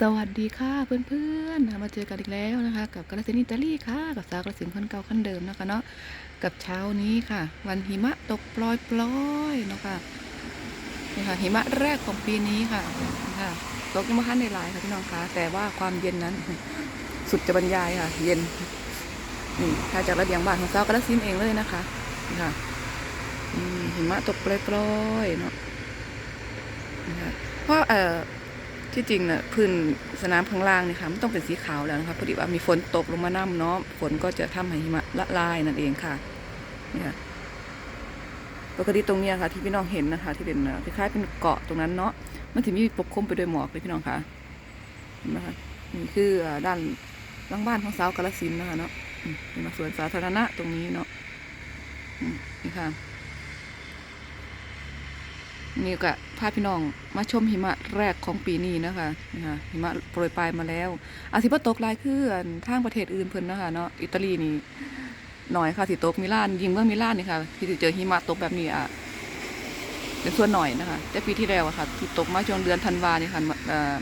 สวัสดีค่ะเพื่อนๆมาเจอกันอีกแล้วนะคะ กับกาลสินอิตาลีค่ะ กับสาวกาลสินคนเก่าคนเดิมนะคะเนาะกับเช้านี้ค่ะ วันหิมะตกปลอยๆเนาะค่ะนี่ค่ะหิมะแรกของปีนี้ค่ะนี่ค่ะตกยังไม่คันในหลายค่ะพี่น้องคะแต่ว่าความเย็นนั้น สุดจะบรรยายค่ะ เย็นนี่ถ้าจากระเบียงบ้านของสาวกาลสินเองเลยนะคะนี่ค่ะหิมะตกปลอยๆเนาะนี่ค่ะเพราะเอ่อ ที่จริงน่ะพื้นสนามข้างล่างเนี่ยค่ะมันต้องเป็นสีขาวแล้วนะคะพอดีว่ามีฝนตกลงมาน้ำเนาะฝนก็จะทำให้หิมะละลายนั่นเองค่ะนี่ค่ะปกติตรงเนี้ยค่ะ ที่พี่น้องเห็นนะคะ ที่เป็นคล้ายๆเป็นเกาะตรงนั้นเนาะมันถึงมีปกคลุมไปด้วยหมอกเลยพี่น้องค่ะเห็นไหมคะนี่คือด้านหล่างบ้านของสาวกาลสินนะคะเนาะอืมเป็นสวนสาธารณะตรงนี้เนาะนี่ค่ะนี่ก็ พาพี่น้องมาชมหิมะแรกของปีนี้นะคะนี่ค่ะหิมะโปรยปลายมาแล้วอาทิตย์ตกลายคืออันทางประเทศอื่นเพิ่นนะคะเนาะอิตาลีนี่หน่อยค่ะที่ตกมิลานยิงเมืองมิลานนี่ค่ะที่สิเจอหิมะตกแบบนี้อะเป็นส่วนหน่อยนะคะแต่ปีที่แล้วอะค่ะที่ตกมาช่วงเดือนธันวาเนี่ยค่ะเอ่อ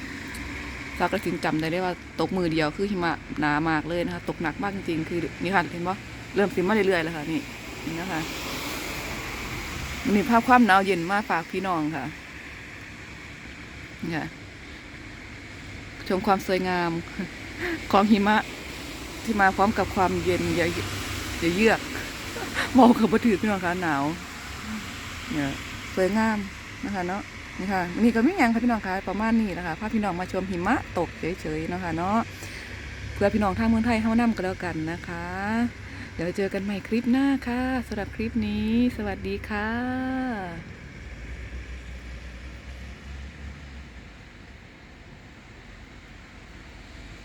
สากระสินจำได้ได้ว่าตกมือเดียวคือหิมะหนามากเลยนะคะ ตกหนักมากจริงๆคือนี่ค่ะเห็นปะเริ่มสิมาเรื่อยๆแล้วค่ะนี่นี่นะคะมีภาพความหนาวเย็นมาฝากพี่น้องค่ะ เนี่ยชมความสวยงามของหิมะ ที่มาพร้อมกับความเย็นเยอเยือกมองกับบัถือพี่น้องคะหนาวเนี่ยสวยงามนะคะเนาะนี่ค่ะนี่ก็ไม่ยังค่ะพี่น้องคะประมาณนี้นะคะพาพี่น้องมาชมหิมะตกเฉยๆนะคะเนาะเพื่อพี่น้องทางเมืองไทยเข้านํกันแล้วกันนะคะ เดี๋ยวเจอกันใหม่คลิปหน้าค่ะสำหรับคลิปนี้ สวัสดีค่ะ